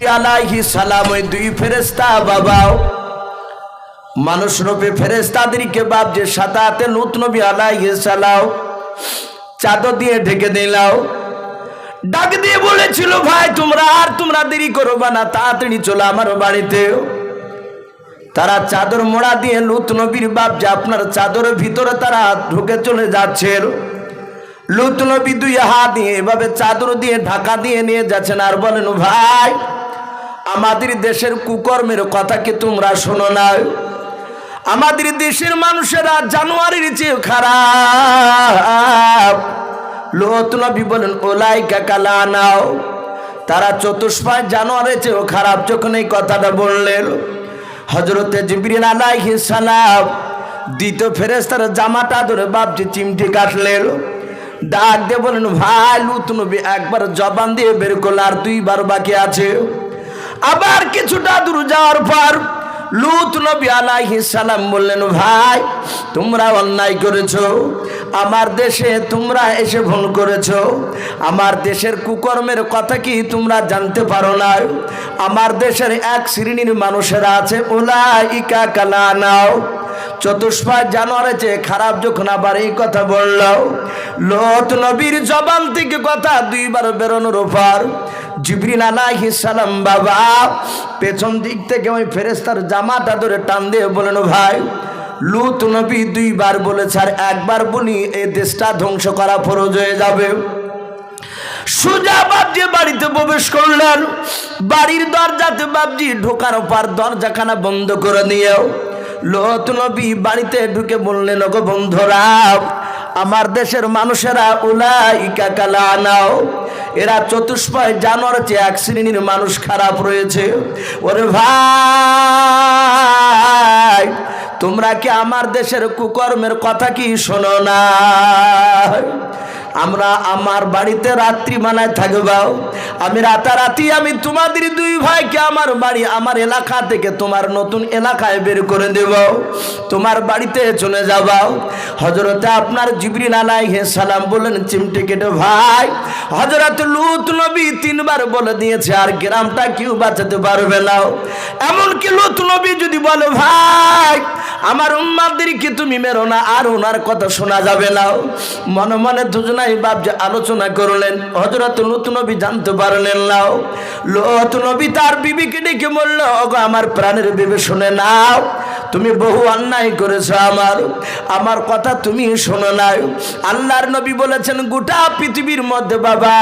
আলাইহি সালাম ওই দুই ফেরেস্তা বাবাও, মানুষ রূপে ফেরেস্তাদেরকে বাপ যে সাতাতে নুত নবী আলাইহি সালাম চাদর দিয়ে ঢেকে দিলাও ডাক দিয়ে বলেছিল, ভাই, তোমরা আর তোমরা দেরি করবা না, তাড়াতাড়ি চলো আমার বাড়িতে। তারা চাদর মোড়া দিয়ে লুত নবীর বাপ যে আপনার চাদরের ভিতরে তারা ঢুকে চলে যাচ্ছে লুত নবী দুই হাত দিয়ে এভাবে চাদর দিয়ে ঢাকা দিয়ে নিয়ে যাচ্ছেন আর বলেন, ভাই আমাদের দেশের কুকর্মের কথা কি তোমরা শোনো না? আমাদের দেশের মানুষেরা জানুয়ারির চেয়ে খারাপ। লোত নবী বলেন ওলাই কাকালা নাও তারা চতুষ্পায় জানোয়ারের চেয়েও খারাপ যখন এই কথাটা বললেন। হজরতে জিবরিন আলাইহি সালাম দ্বিতীয় ফেরেস্তার জামাটা ধরে বাপজি চিমটি কাটলেন। ডাক দিয়ে বলেন, ভাই, লুত নবী, একবার জবান দিয়ে বের করল আর দুইবার বাকি আছে। আবার কিছুটা দূর যাওয়ার পর লুত নবী আলাইহিস সালাম বললেন, ভাই, তোমরা অন্যায় করেছ। আমার দেশে তোমরা এসে ভুল করেছ। আমার দেশের কুকর্মের কথা কি তোমরা জানতে পারো না? আমার দেশের এক শ্রেণির মানুষেরা আছে ওলা ইকা কালা নাও। চতুষ্পায় জানোয়ারে যে খারাপ যখন আবার এই কথা বলল। লোত নবীর জবান থেকে কথা দুইবার বেরোনোর উপর। পেছন দিক থেকে ফেরেস্তার ধরে টান বলেন ভাই দুইবার বলেছে একবার বলি এই দেশটা ধ্বংস করা ফরজ হয়ে যাবে। সোজা বাবজি বাড়িতে প্রবেশ করলেন। বাড়ির দরজাতে বাবজি ঢোকার পর দরজাখানা বন্ধ করে দিয়েও লত নবী বাড়িতে ঢুকে বললেন, ওগো বন্ধুরা, আমার দেশের মানুষেরা উলাইকা কালা নাও এরা চতুষ্পয় জানোয়ার চেয়ে এক শ্রেণির মানুষ খারাপ রয়েছে। ওরে ভাই, তোমরা কি আমার দেশের কুকর্মের কথা কি শোনো না? আমরা আমার বাড়িতে রাত্রি মানায় থাকবাও আমি রাতারাতি, আমি তোমাদের দুই ভাইকে আমার বাড়ি, আমার এলাকা থেকে তোমার নতুন এলাকায় বের করে দেব। তোমার বাড়িতে চলে যাবাও হজরতে আপনার জিবরিন আলাইহে সালাম বললেন, চিমটে কেটে ভাই। হজরত লুত নবী তিনবার বলে দিয়েছে, আর গ্রামটা কেউ বাঁচাতে পারবে না। এমনকি লুত নবী যদি বলে, ভাই, আমার উম্মাদেরকে তুমি মেরো না, আর ওনার কথা শোনা যাবে না। মনে মনে দুজনাই বাপ যে আলোচনা করলেন। হজরত লত নবী জানতে পারলেন নাও লত নবী তার বিবিকে ডেকে বলল, ওগো, আমার প্রাণের বিবে শুনে নাও। তুমি বহু অন্যায় করেছ আমার। আমার কথা তুমি শোনো নাই। আল্লাহর নবী বলেছেন, গোটা পৃথিবীর মধ্যে বাবা,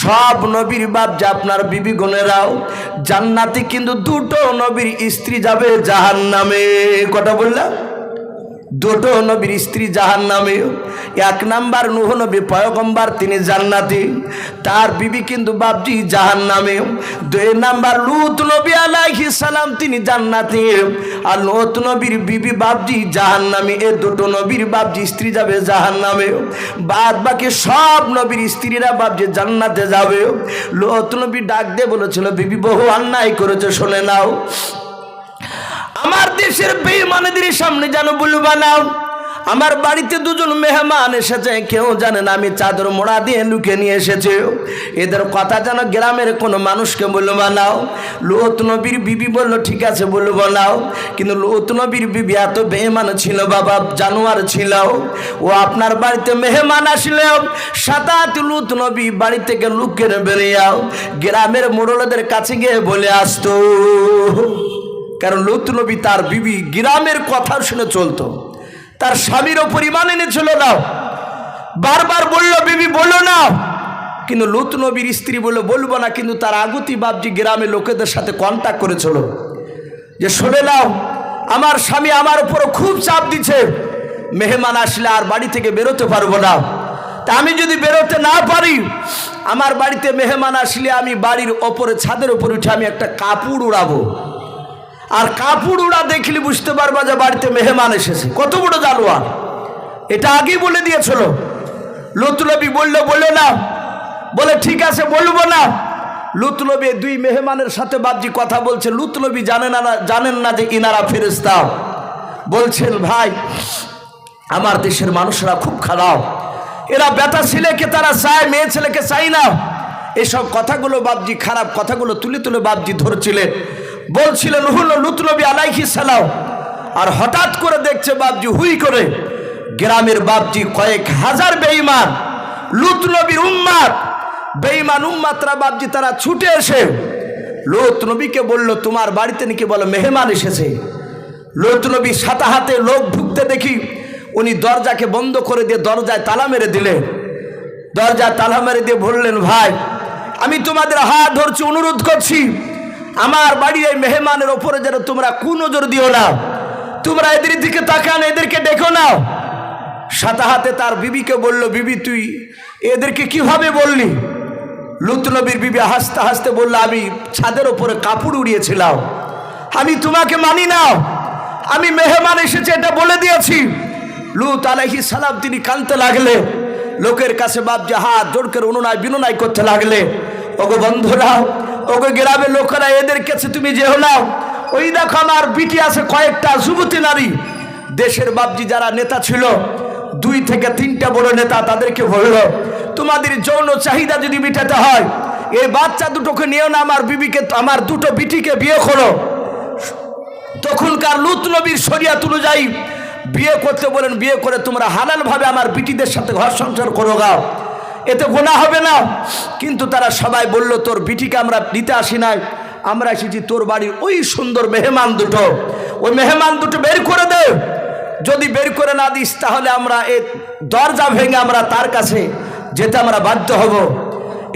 সব নবীর বাপ যে আপনার বিবি গুণেরাও জান্নাতে কিন্তু দুটো নবীর স্ত্রী যাবে জাহান নামে কথা বললাম? দুটো নবীর স্ত্রী জাহান নামে এক নাম্বার নুহ নবী পয়গম্বার, তিনি জান্নাতি। তার বিবি কিন্তু বাপজি জাহান নামে দুই নাম্বার লুত নবী আলাইহি সালাম, তিনি জান্নাতি। আর লুত নবীর বিবি বাপজি জাহান নামে এ দুটো নবীর বাপজি স্ত্রী যাবে জাহান নামে বাদ বাকি সব নবীর স্ত্রীরা বাপজি জান্নাতে যাবে। লুত নবী ডাক দিয়ে বলেছিল, বিবি, বহু অন্যায় করেছে, শুনে নাও। আমার দেশের বেইমানেদের সামনে যেন বলবা না আমার বাড়িতে দুজন মেহমান এসেছে, কেউ জানে না, আমি চাদর মোড়া দিয়ে লুকে নিয়ে এসেছে। এদের কথা যেন গ্রামের কোনো মানুষকে বলব নাও লোত নবীর বিবি বলল, ঠিক আছে বলব নাও কিন্তু লোত নবীর বিবি এত বেহমান ছিল, বাবা জানোয়ার ছিল। ও আপনার বাড়িতে মেহমান আসলেও সাতাত লুত নবী বাড়ি থেকে লুকের বেরিয়াও গ্রামের মোড়লদের কাছে গিয়ে বলে, আসতো। কারণ লুত নবী তার বিবি গ্রামের কথা শুনে চলতো। তার স্বামীর ওপর ইমান এনেছিল না বারবার বলল, বিবি, বলো না। কিন্তু লুত নবীর স্ত্রী বলল, বলব না। কিন্তু তার আগুতি বাবজি গ্রামের লোকেদের সাথে কন্ট্যাক্ট করেছিল। যে, শুনে নাও, আমার স্বামী আমার উপর খুব চাপ দিচ্ছে। মেহমান আসলে আর বাড়ি থেকে বেরোতে পারব না। তা আমি যদি বেরোতে না পারি, আমার বাড়িতে মেহমান আসলে আমি বাড়ির ওপরে, ছাদের ওপর উঠে আমি একটা কাপড় উড়াবো। আর কাপড় উড়া দেখলে বুঝতে পারবা যে বাড়িতে মেহমান এসেছে। কত বড় জানোয়ার। এটা আগেই বলে দিয়েছিল। লুতলবি বলল বলল না। বলে, ঠিক আছে, বলব না। লুতলবি দুই মেহমানের সাথে বাবজি কথা বলছে। লুতলবি জানে না, জানেন না যে ইনারা ফেরেস্তা বলছেন, ভাই, আমার দেশের মানুষরা খুব খারাপ। এরা বেটা ছেলেকে তারা চায়, মেয়ে ছেলেকে চাই না। এসব কথাগুলো বাবজি খারাপ কথাগুলো তুলে তুলে বাবজি ধরছিলেন। বলছিলেন হলো লুতনবী আলাইহি সালাম। আর হঠাৎ করে দেখছে বাবজি হুই করে, গ্রামের বাবজি কয়েক হাজার বেঈমান লুত নবীর উম্মাদ, বেঈমান উম্মাতরা বাবজি তারা ছুটে এসে লুত নবীকে বলল, তোমার বাড়িতে নাকি বলো মেহমান এসেছে? লুত নবী সাতা হাতে লোক ঢুকতে দেখি, উনি দরজাকে বন্ধ করে দিয়ে দরজায় তালা মেরে দিলেন। দরজা তালা মেরে দিয়ে বললেন, ভাই, আমি তোমাদের হাত ধরছি, অনুরোধ করছি আমার বাড়ির এই মেহমানের ওপরে যেন তোমরা কুনজর দিও না। তোমরা এদের দিকে তাকান এদেরকে ডেকো নাও সাতা হাতে তার বিবিকে বলল, বিবি, তুই এদেরকে কীভাবে বললি? লুত নবীর বিবি হাসতে হাসতে বলল, আমি ছাদের ওপরে কাপড় উড়িয়েছিলাম। আমি তোমাকে মানি না। আমি মেহমান এসেছে, এটা বলে দিয়েছি। লুত আলাইহি সালাম তিনি কানতে লাগলে। লোকের কাছে বাপ হাত জোর করে অনুনয় বিনয় করতে লাগলে। ওগো বন্ধুরা ওগো গ্রামের লোকেরা এদের কাছে তুমি যে হলাও ওই দেখো আমার বিটি আছে কয়েকটা যুবতী নারী। দেশের বাপজি যারা নেতা ছিল, দুই থেকে তিনটা বড় নেতা তাদেরকে বলল, তোমাদের যৌন চাহিদা যদি মিটাতে হয়, এই বাচ্চা দুটোকে নিয়েও না, আমার বিবিকে, আমার দুটো বিটিকে বিয়ে করো। তখনকার লুত নবীর শরিয়াত অনুযায়ী বিয়ে করতে বলেন, বিয়ে করে তোমরা হালালভাবে আমার বিটিদের সাথে ঘর সংসার করো গাও এতে গোনা হবে না। কিন্তু তারা সবাই বলল, তোর বিটিকে আমরা নিতে আসি নাই। আমরা এসেছি তোর বাড়ির ওই সুন্দর মেহমান দুটো। ওই মেহমান দুটো বের করে দে। যদি বের করে না দিস, তাহলে আমরা এ দরজা ভেঙে আমরা তার কাছে যেতে আমরা বাধ্য হব।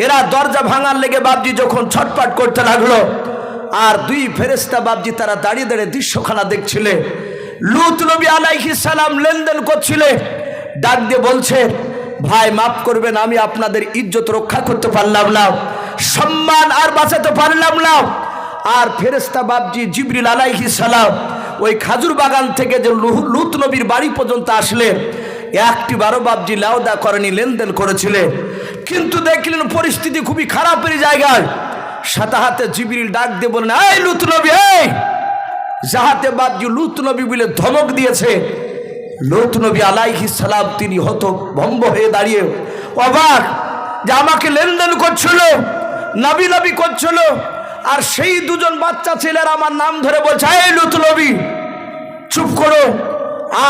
এরা দরজা ভাঙার লেগে বাবজি যখন ছটপাট করতে লাগল, আর দুই ফেরেস্তা বাবজি তারা দাঁড়িয়ে দাঁড়িয়ে দৃশ্যখানা দেখছিলে। লুত নবী আলাইহি সালাম লেনদেন করছিলে। ডাক দিয়ে বলছে ভাই, মাফ করবেন, আমি আপনাদের ইজ্জত রক্ষা করতে পারলাম না। সম্মান আর বাঁচাতে পারলাম না। আর ফেরেস্তা বাবজি জিবরিল আলাইহি সালাম, ওই খাজুর বাগান থেকে যে লুত নবীর বাড়ি পর্যন্ত আসলেন একটি বারো বাবজি লাউদা করেনি, লেনদেন করেছিলেন। কিন্তু দেখলেন পরিস্থিতি খুবই খারাপের জায়গায়। সাথে হাতে জিবরিল ডাক দিয়ে বললেন, এই লুত নবী, এই! যাহাতে বাবজি লুত নবী বলে ধমক দিয়েছে। লুত নবী আলাইহি সালাম তিনি হত ভম্ব হয়ে দাঁড়িয়ে অবাক যে আমাকে লেনদেন করছিল, নবী নবী করছিল, আর সেই দুজন বাচ্চা ছেলের আমার নাম ধরে বলছে, এই লুত নবী, চুপ করো,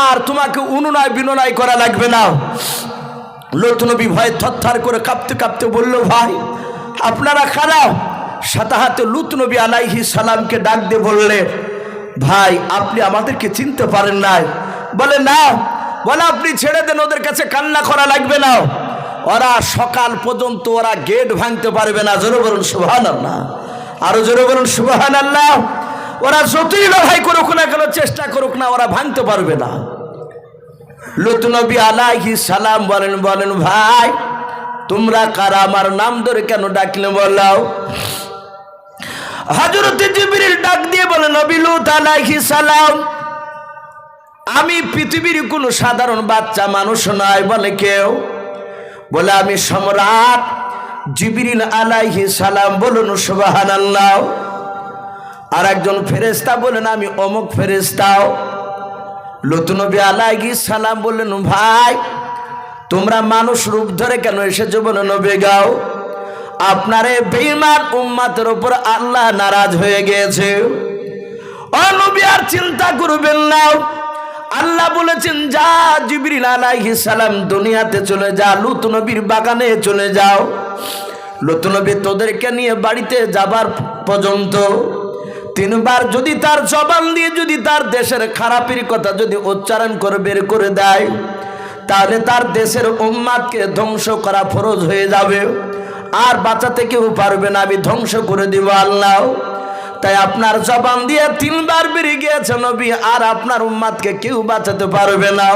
আর তোমাকে অনুনয় বিনয় করা লাগবে না। লতুনবী ভয়ে থরথর করে কাঁপতে কাঁপতে বলল, ভাই, আপনারা খারাপ সাতাহাতে লুতনবী আলাইহি সালামকে ডাক দিয়ে বললে, ভাই, আপনি আমাদেরকে চিনতে পারেন নাই। বলে না বলে, আপনি ছেড়ে দেন, ওদের কাছে কান্না করা লাগবে না। ওরা সকাল পর্যন্ত ওরা গেট ভাঙতে পারবে না। জোরে বলুন সুহান আল্লাহ আরও জোরে বলুন সুহান আল্লাহ ওরা যতই লড়াই করুক না কেন, চেষ্টা করুক না, ওরা ভাঙতে পারবে না। লুত নবী আলাইহি সালাম বলেন বলেন, ভাই, তোমরা কারা? আমার নাম ধরে কেন ডাকলে বলাও হজরত জিবরিল ডাক দিয়ে বলে, নবী লুত আলাইহি সালাম আমি পৃথিবীর কোনো সাধারণ বাচ্চা মানুষ নয় বলে কেউ। বলে আমি সম্রাট জিবরিল আলাইহি সালাম বলুন, সুবহানাল্লাহ। আর একজন ফেরেস্তা বলেন, আমি অমুক ফেরেস্তাও লতুনবী আলাইহি সালাম বললেন, ভাই, তোমরা মানুষ রূপ ধরে কেন এসেছ বলে নবী গাও? আপনার এই বেঈমান উম্মাতের উপর আল্লাহ নারাজ হয়ে গিয়েছে। ও নবী, আর চিন্তা করবেন না। আল্লাহ বলেছেন, যা জিবরিল আলাইহিস সালাম দুনিয়াতে চলে যা, লুত নবীর বাগানে চলে যাও। লুত নবী তোদেরকে নিয়ে বাড়িতে যাবার পর্যন্ত তিনবার যদি তার জবান দিয়ে যদি তার দেশের খারাপের কথা যদি উচ্চারণ করে বের করে দেয়, তাহলে তার দেশের উম্মাদকে ধ্বংস করা ফরজ হয়ে যাবে। আর বাঁচাতে কেউ পারবে না, আমি ধ্বংস করে দিব আল্লাহ। তাই আপনার জবান দিয়ে তিনবার বেরিয়ে গিয়েছে নবী, আর আপনার উম্মাদকে কেউ বাঁচাতে পারবে না।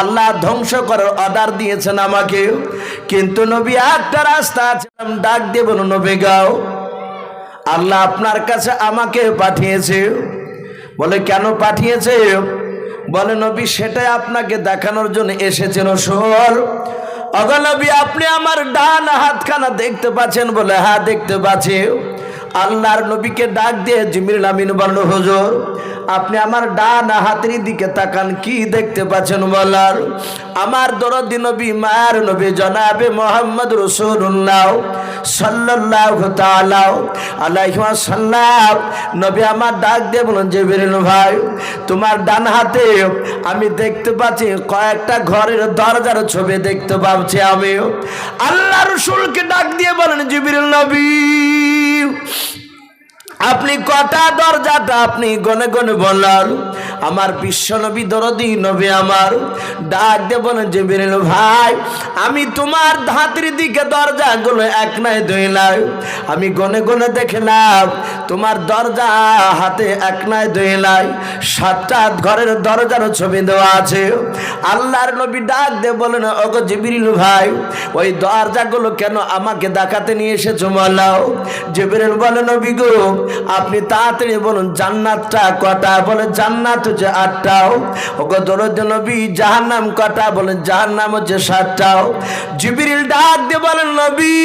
আল্লাহ ধ্বংস করার অর্ডার দিয়েছেন আমাকে। কিন্তু নবী, একটা রাস্তা আছে ডাক দেব নবী গাও আল্লাহ আপনার কাছে আমাকে পাঠিয়েছে। বলে, কেন পাঠিয়েছে? বলে, নবী, সেটাই আপনাকে দেখানোর জন্য এসেছেন সোর অগনবী আপনি আমার ডান হাতখানা দেখতে পাচ্ছেন বলে হ্যাঁ দেখতে পাচ্ছি। আল্লাহর নবীকে ডাক দিয়ে জিমির আমিন বলল, হুজুর, আপনি আমার ডান হাতের দিকে তাকান, কি দেখতে পাচ্ছেন বলার? আমার দরদি নবী, মায়ের নবী জনাবে মোহাম্মদ রসুল্লাহ সাল্লাহ তালাও আলাইহিমা সাল্লাম নবী আমার ডাক দিয়ে বলুন যে ভাই, তোমার ডান হাতে আমি দেখতে পাচ্ছি কয়েকটা ঘরের দরজার ছবি দেখতে পাচ্ছি আমি। আল্লাহ রসুলকে ডাক দিয়ে বলেন জিবির নবী you. আপনি কটা দরজাটা আপনি গনে গনে বলার আমার বিশ্ব নবী দরদি, নবী আমার। ডাক দে বলেন যে বেরেল ভাই, আমি তোমার ধাতের দিকে দরজাগুলো এক নাই দুই নাই। আমি গনে গনে দেখলাম, তোমার দরজা হাতে এক নাই দুই নাই। সাতটা ঘরের দরজার ছবি দেওয়া আছে। আল্লাহর নবী ডাক দে বলেন, ওগো জিবিরিল ভাই, ওই দরজাগুলো কেন আমাকে দেখাতে নিয়ে এসেছ বলাও জিবিরিল বলে, নবী গো আপনি তাড়াতাড়ি বলুন, জান্নাতটা কটা? বলে, জান্নাত হচ্ছে আটটাও ওগো, দরদ নবী, জাহান্নাম কটা? বলেন জাহান্নাম হচ্ছে সাতটাও জিবিরিল ডাক দিয়ে বলেন, নবী,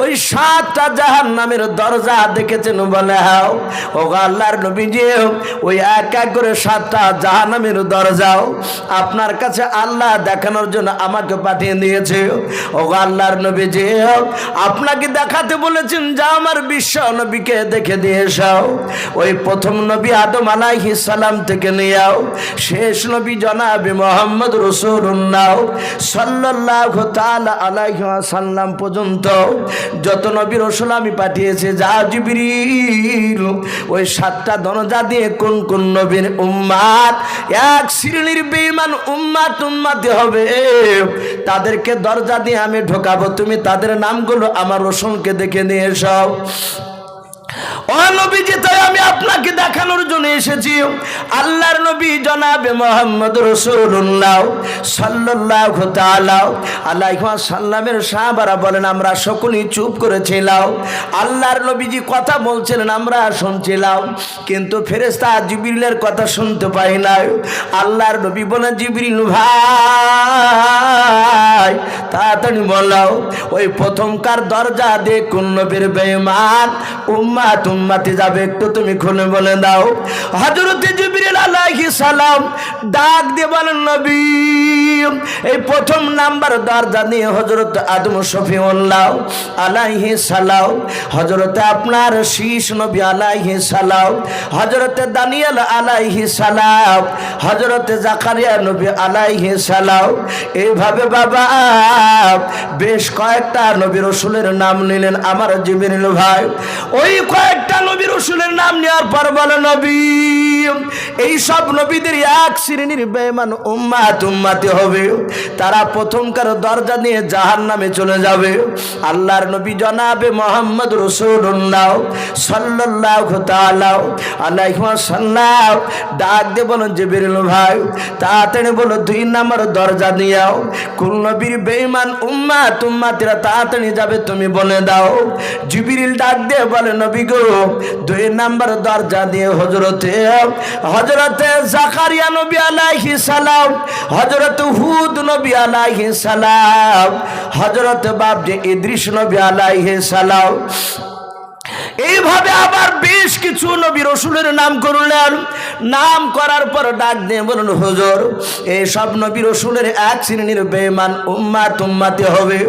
ওই সাতটা জাহান্নামের দরজা দেখেছেন বলে, হাও। ওগো, আল্লাহর নবী যে ওই এক এক করে সাতটা জাহান্নামের দরজাও আপনার কাছে আল্লাহ দেখানোর জন্য আমাকে পাঠিয়ে দিয়েছে। ওগো, আল্লাহর নবী যে আপনাকে দেখাতে বলেছেন যা আমার বিশ্ব নবীকে দেখে দিয়ে এসাও। ওই প্রথম নবী আদম আলাইহি সালাম থেকে নিয়াও শেষ নবী জনাবে মোহাম্মদ রসুল্লাহ সাল্লাহ আলাইহি সাল্লাম পর্যন্ত। যত নবী রসুল আমি পাঠিয়েছি, যা জিবরিল, ওই সাতটা দরজা দিয়ে কোন কোন নবীর উম্মাত এক শ্রেণির বেঈমান উম্মাত উম্মাতে হবে। তাদেরকে দরজা দিয়ে আমি ঢোকাবো। তুমি তাদের নামগুলো আমার রসুনকে দেখে নিয়ে এসো। নবীজি, তাই আমি আপনাকে দেখানোর জন্য এসেছি। আল্লাহর নবী জনাবে মোহাম্মদ রসুল্লাহ সাল্লাহ তালাও আল্লাহ সাল্লামের সাহাবারা বলেন, আমরা সকলেই চুপ করেছিলাম। আল্লাহর নবীজি কথা বলছিলেন, আমরা শুনছিলাম। কিন্তু ফেরেস্তা জিবিরিলের কথা শুনতে পাই না আল্লাহর নবী বলে জিবিরিল ভাই, তাড়াতাড়ি বলাও ওই প্রথমকার দরজা দিয়ে কোন নবীর বেমান উম্মা তুম্মাতে যাবে, একটু তুমি খুলে বলে দাও। হজরতে জিবরিল আলাইহিস সালাম ডাক দিয়ে বলেন, নবী। এই প্রথম নাম্বার দরজা নিয়ে হজরত আদম শফিউল্লাহ আলাইহি সালাম হজরতে আপনার শীষ নবী আলাইহি সালাম হজরতে দানিয়াল আলাইহি সালাম হজরতে জাকারিয়া নবী আলাইহি সালাম। এইভাবে বাবা, বেশ কয়েকটা নবী রসুলের নাম নিলেন আমার জিবিরিল ভাই। ওই কয়েকটা নবী রসুলের নাম নেওয়ার পর বলে, নবী এই সব নবীদের এক শ্রেণির বেমান উম্মাত উম্মাতে হবে। তারা প্রথমকার দরজা নিয়ে জাহান নামে চলে যাবে। আল্লাহর নবী জনাবে মোহাম্মদ রসুল্লাহ সাল্লাহ তালাও আল্লাহ সাল্লাহ ডাক দিয়ে বলো যে বেরোল ভাই তাড়াতাড়ি বলো দুই নম্বর দরজা দিয়াও কোন নবীর বেইমান উম্মা তুম্মাতিরা তাড়াতাড়ি যাবে, তুমি বলে দাও। জিবিরিল ডাক দিয়ে বলে, নবী গো, দুই নাম্বার দরজা দিয়ে হজরতে হজরতে জাকারিয়া নবী আলাইহি সালাম হজরত হুদ নবী আলাইহি সালাম হজরত বাবজি ইদ্রিস নবী আলাইহি সালাম এইভাবে আবার বেশ কিছু নবী রসুলের নাম করলেন। নাম করার পর ডাক দিয়ে বলুন হুজুর এই সব নবী রসুলের এক শ্রেণির বেমান উম্মা তুম্মাতে হবে।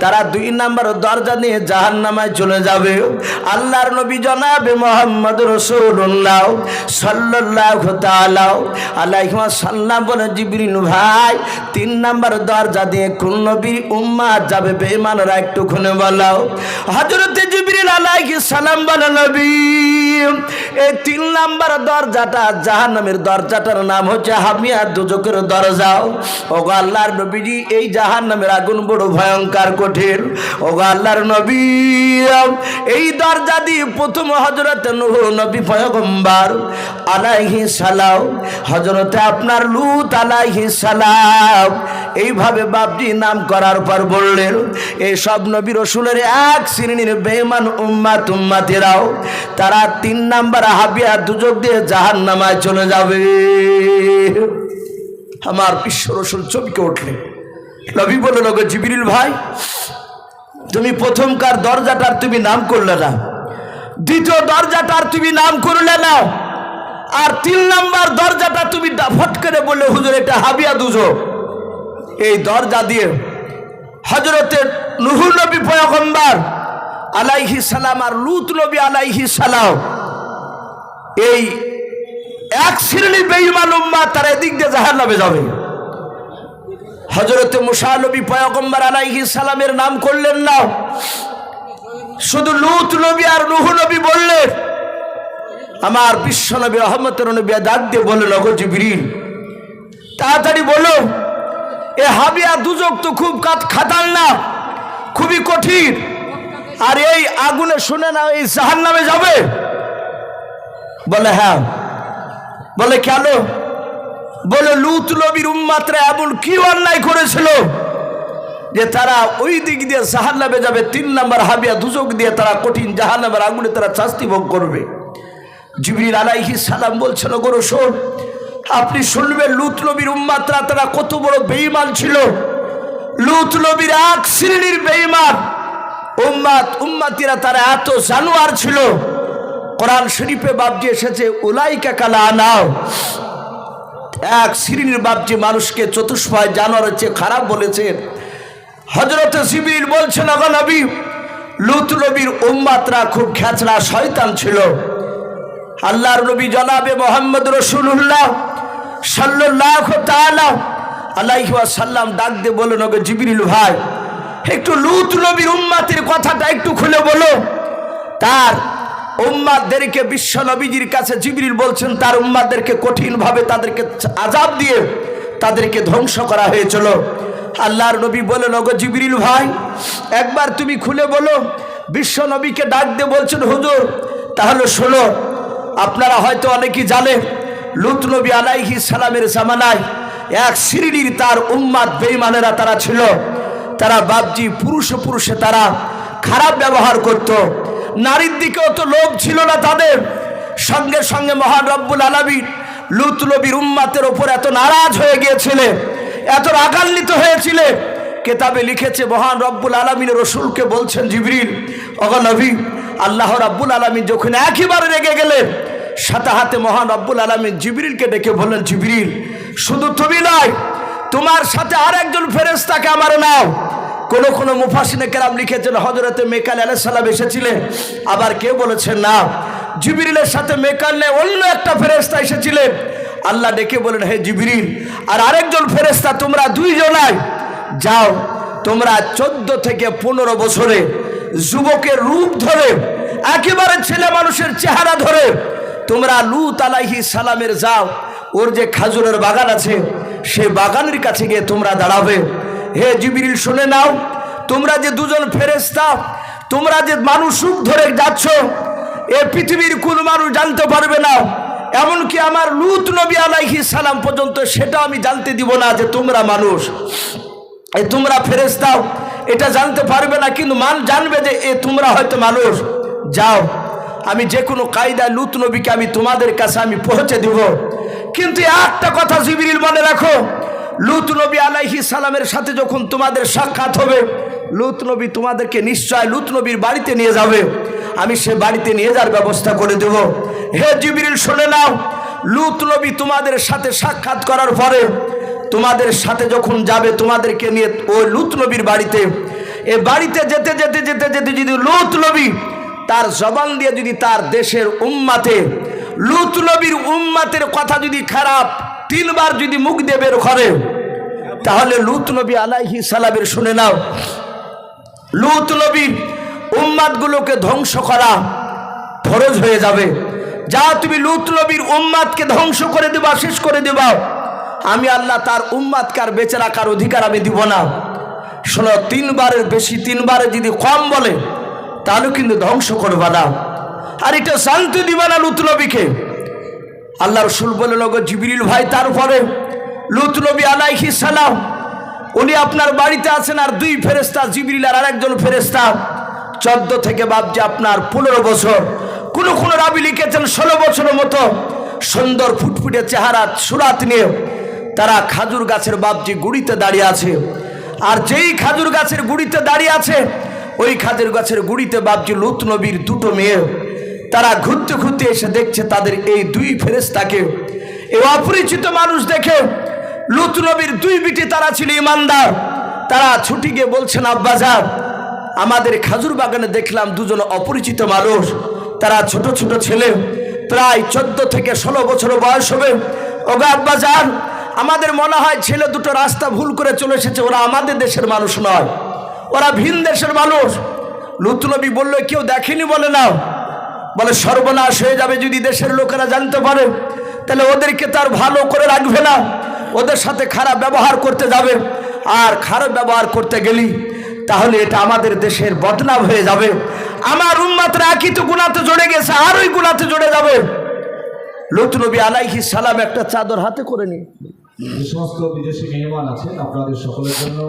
তারা দুই নাম্বার দরজা নিয়ে জাহান নামায় চলে যাবে। আল্লাহর নবী জনাবে মোহাম্মদ রসুল্লাহ সাল্লাহ আল্লাহ সাল্লাম বলে জিবরিন ভাই, তিন নাম্বার দরজা দিয়ে কোন নবীর উম্মা যাবে? বেমানরা একটু খুনে বলাও। হজরতে জিবরিল আলাইহি সালাম বলে নবী। এই তিন নাম্বার দরজাটা জাহান্নামের দরজাটার নাম হচ্ছে হামিয়া দুজকের দরজাও ওগো আল্লাহর নবীজি, এই জাহান্নামের আগুন বড় ভয়ঙ্কর, কঠিন। ওগো আল্লাহর নবী, এই দরজা দিয়ে প্রথম হজরত নূহ, নবী পয়গম্বর আলাইহি সালাম হজরতে আপনার লুত আলাইহি সালাম, এইভাবে বাপজি নাম করার পর বললেন এই সব নবী রসুলের এক শ্রেণির বেমান উম্মা তুম্মাতেরাও তারা তিন নাম্বার হাবিয়া দুযোগ দিয়ে জাহান নামায় চলে যাবে। আমার বিশ্ব রসুল চমকে উঠলে নবী বললেন, ওগো জিবিরিল ভাই, তুমি প্রথমকার দরজাটার তুমি নাম করলে না। দ্বিতীয় দরজাটার তুমি নাম করলে না। আর তিন নাম্বার দরজাটা তুমি ফট করে বললে, হুজুর, এটা হাবিয়া দুজো এই দরজা দিয়ে হজরতের নুহুর নবী পয়গম্বর আলাইহি সালাম আর লুত নবী আলাইহি সালাম এই এক শ্রেণির বেঈমান উম্মা তারা এদিক দিয়ে জাহার নামে যাবে। হজরতে মুসা নবী পয়গম্বর আলাইহি সালামের নাম করলেন না। শুধু লুত নবী আর নুহু নবী বললেন আমার বিশ্ব নবী রহমতের নবী ডাক দিয়ে বললেন অগো জিবরিল, তাড়াতাড়ি বলো, এ হাবিয়া দুজক তো খুব কাত খাতাল না, খুবই কঠিন। আর এই আগুনে শুনে না এই জাহান নামে যাবে? বলে হ্যাঁ। বলে কেন? বলে লুত নবীর উম্মাত্রা এমন কি অন্যায় করেছিল যে তারা ওই দিক দিয়ে জাহান নামে যাবে, তিন নাম্বার হাবিয়া দুজক দিয়ে তারা কঠিন জাহান নামের আগুনে তারা শাস্তি ভোগ করবে। জিবরিল আলাইহি সালাম বলছিল, গরু, শোন, আপনি শুনবেন লুত নবীর উম্মাত্রা তারা কত বড় বেঈমান ছিল। লুত নবীর এক শ্রেণির বেঈমান। উম্মাত, উম্মাতিরা তারা এত জানোয়ার ছিল কোরআন শরীফে বাবজি এসেছে, উলাইকা কালা আনাও এক শ্রেণির বাবজি মানুষকে চতুষ্পায় জানোয়ারের চেয়ে খারাপ বলেছেন হজরত সিবিল বলছেন আগা নবী, লুত নবীর উম্মাতরা খুব খেচড়া শয়তান ছিল। আল্লাহর নবী জনাবে মোহাম্মদ রসুল্লাহ সাল্লাহ তাআলা আলাইহি সাল্লাম ডাক দিয়ে বললেন ওকে জিবরিল ভাই, একটু লুত নবীর উম্মাতের কথাটা একটু খুলে বলো। তার উম্মাদদেরকে বিশ্ব নবীজির কাছে জিবরিল বলছেন, তার উম্মাদদেরকে কঠিনভাবে তাদেরকে আজাব দিয়ে তাদেরকে ধ্বংস করা হয়েছিল। আল্লাহর নবী বলেন, ওগো জিবরিল ভাই, একবার তুমি খুলে বলো, বিশ্ব নবীকে ডাক দিয়ে বলছেন, হুজুর, তাহলে শোনো, আপনারা হয়তো অনেকেই জানেন লুত নবী আলাইহি সালামের জামানায় এক শ্রেণির তার উম্মাদ বেইমানেরা তারা ছিল। তারা বাবজি পুরুষে পুরুষে তারা খারাপ ব্যবহার করত। নারীর দিকেও তো লোভ ছিল না তাদের। সঙ্গে সঙ্গে মহান রব্বুল লুত নবীর উম্মাতের ওপর এত নারাজ হয়ে গিয়েছিলেন এত রাগান্বিত হয়েছিলেন কেতাবে লিখেছে, মহান রব্বুল আলমিন রসুলকে বলছেন জিবরিল অগনবী আল্লাহ রাব্বুল আলমিন যখন একইবারে রেগে গেলেন সাথে হাতে মহান রব্বুল আলমিন জিবরিলকে ডেকে বললেন, জিবরিল, শুধু তুমি নয়, তোমার সাথে আর একজন ফেরেস্তাকে আমার নাও। কোন কোন মুফাসিনে কেরাম লিখেছেন হজরতে মেকাল আলাহ সালাম এসেছিলেন। আবার কেউ বলেছেন, না। জিবরিলের সাথে মেকাল অন্য একটা ফেরেস্তা এসেছিলেন। আল্লাহ ডেকে বলেন, হে জিবরিল, আর আরেকজন ফেরেস্তা তোমরা দুইজনাই যাও, তোমরা চোদ্দ থেকে পনেরো বছরে যুবকের রূপ ধরে, একেবারে ছেলে মানুষের চেহারা ধরে, তোমরা লুত আলাইহি সালামের যাও। ওর যে খাজুরের বাগান আছে, সে বাগানের কাছে গিয়ে তোমরা দাঁড়াবে। হে জিবিরিল, শুনে নাও। তোমরা যে দুজন ফেরেস্তা তোমরা যে মানুষ রূপ ধরে যাচ্ছ, এ পৃথিবীর কোন মানুষ জানতে পারবে না। এমনকি আমার লুত নবী আলাইহি সালাম পর্যন্ত সেটা আমি জানতে দিব না যে তোমরা মানুষ। এই তোমরা ফেরেস্তাও এটা জানতে পারবে না, কিন্তু মান জানবে যে এ তোমরা হয়তো মানুষ। যাও, আমি যে কোনো কায়দায় লুত নবীকে আমি তোমাদের কাছে আমি পৌঁছে দিব। কিন্তু একটা কথা জিবিরিল মনে রাখো লুত নবী আলাইহি সালামের সাথে যখন তোমাদের সাক্ষাৎ হবে, লুত নবী তোমাদেরকে নিশ্চয় লুত নবীর বাড়িতে নিয়ে যাবে। আমি সে বাড়িতে নিয়ে যাওয়ার ব্যবস্থা করে দেব। হে জিবিরিল, শুনে নাও, লুত নবী তোমাদের সাথে সাক্ষাৎ করার পরে তোমাদের সাথে যখন যাবে তোমাদেরকে নিয়ে ওই লুত নবীর বাড়িতে। এ বাড়িতে যেতে যেতে যেতে যেতে যদি লুত নবী তার জবান দিয়ে যদি তার দেশের উম্মাতে, লুত নবীর উম্মাতের কথা যদি খারাপ তিনবার যদি মুখ দিয়ে বের করে, তাহলে লুত নবী আলাইহি সালামের শুনে নাও। লুত নবীর উম্মাদগুলোকে ধ্বংস করা ফরজ হয়ে যাবে। যা তুমি লুত নবীর উম্মাদকে ধ্বংস করে দেবা, শেষ করে দেবা, আমি আল্লাহ তার উম্মাদকে আর বেঁচে রাখার অধিকার আমি দিব না। শোনো, তিনবারের বেশি তিনবারে যদি কম বলে, তাহলে কিন্তু ধ্বংস করবা না। আর এটা শান্তি দিবা না লুত নবীকে। আল্লাহ রসুল বলে লোক জিবিরিল ভাই, তারপরে লুত নবী আলাইহি সালাম, উনি আপনার বাড়িতে আছেন আর দুই ফেরেস্তা জিবিরিল আর আরেকজন ফেরেস্তা চোদ্দ থেকে বাবজে আপনার পনেরো বছর। কোনো কোনো রাবি লিখেছেন ষোলো বছরের মতো। সুন্দর ফুটফুটে চেহারা, সুরাত নিয়ে তারা খাজুর গাছের বাবজি গুড়িতে দাঁড়িয়ে আছে। আর যেই খাজুর গাছের গুড়িতে দাঁড়িয়ে আছে, ওই খাজুর গাছের গুড়িতে বাবজি লুত নবীর দুটো মেয়ে। তারা ঘুরতে ঘুরতে এসে দেখছে তাদের এই দুই ফেরেস্তাকে এই অপরিচিত মানুষ দেখে লুত নবীর দুই বিটি তারা ছিল ইমানদার। তারা ছুটি গিয়ে বলছেন আব্বাজার আমাদের খাজুর বাগানে দেখলাম দুজন অপরিচিত মানুষ। তারা ছোট ছোট ছেলে, প্রায় চোদ্দ থেকে ষোলো বছর বয়স হবে। ওগা আব্বাজান আমাদের মনে হয় ছেলে দুটো রাস্তা ভুল করে চলে এসেছে, ওরা আমাদের দেশের মানুষ নয়। ওরা ভিন দেশের মানুষ। লুতনবী বলল, কেউ দেখেনি বলে না বলে, সর্বনাশ হয়ে যাবে যদি দেশের লোকেরা জানতে পারে। তাহলে ওদেরকে তার ভালো করে রাখবে না। ওদের সাথে খারাপ ব্যবহার করতে যাবে। আর খারাপ ব্যবহার করতে গেলি, তাহলে এটা আমাদের দেশের বদনাম হয়ে যাবে। আমার উম্মাতরা একই তো গুণাতে জড়ে গেছে, আর ওই গুণাতে জড়ে যাবে। লুতনবী আলাইহি সালাম একটা চাদর হাতে করে নি যে সমস্ত বিদেশি মেহমান আছেন, আপনাদের সকলের জন্য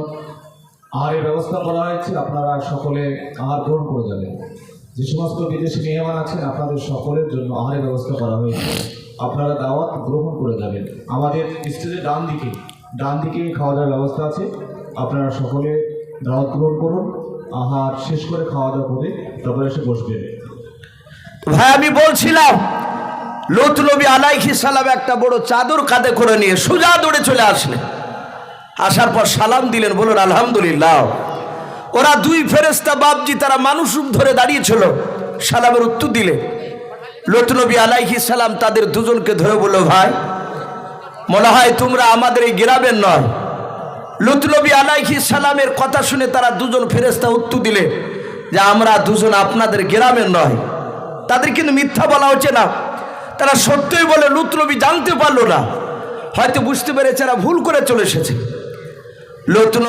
আহারের ব্যবস্থা করা হয়েছে। আপনারা সকলে আহার গ্রহণ করে যাবেন। যে সমস্ত বিদেশি মেহমান আছেন, আপনাদের সকলের জন্য আহারের ব্যবস্থা করা হয়েছে। আপনারা দাওয়াত গ্রহণ করে যাবেন। আমাদের স্টেজের ডান দিকে ডান দিকে খাওয়া দাওয়ার ব্যবস্থা আছে। আপনারা সকলে দাওয়াত গ্রহণ করুন। আহার শেষ করে খাওয়া দাওয়া করে তারপরে এসে বসবেন ভাই, আমি বলছিলাম লুত নবী আলাইহি সালাম একটা বড় চাদর কাঁধে করে নিয়ে সোজা দৌড়ে চলে আসলেন। আসার পর সালাম দিলেন বলুন আলহামদুলিল্লাহ। ওরা দুই ফেরেস্তা বাপজি, তারা মানুষ রূপ ধরে দাঁড়িয়েছিল। সালামের উত্তর দিলে, লুত নবী আলাইহি সালাম তাদের দুজনকে ধরে বলল, ভাই, মনে হয় তোমরা আমাদের এই গ্রামের নয়। লুত নবী আলাইহি সালামের কথা শুনে তারা দুজন ফেরেস্তা উত্তর দিলে, যে আমরা দুজন আপনাদের গ্রামের নয়। তাদের কিন্তু মিথ্যা বলা হচ্ছে না। তারা সত্যই বলে, লুত নবী জানতে পারল না। হয়তো বুঝতে পেরেছে, এরা ভুল করে চলে এসেছে। লুত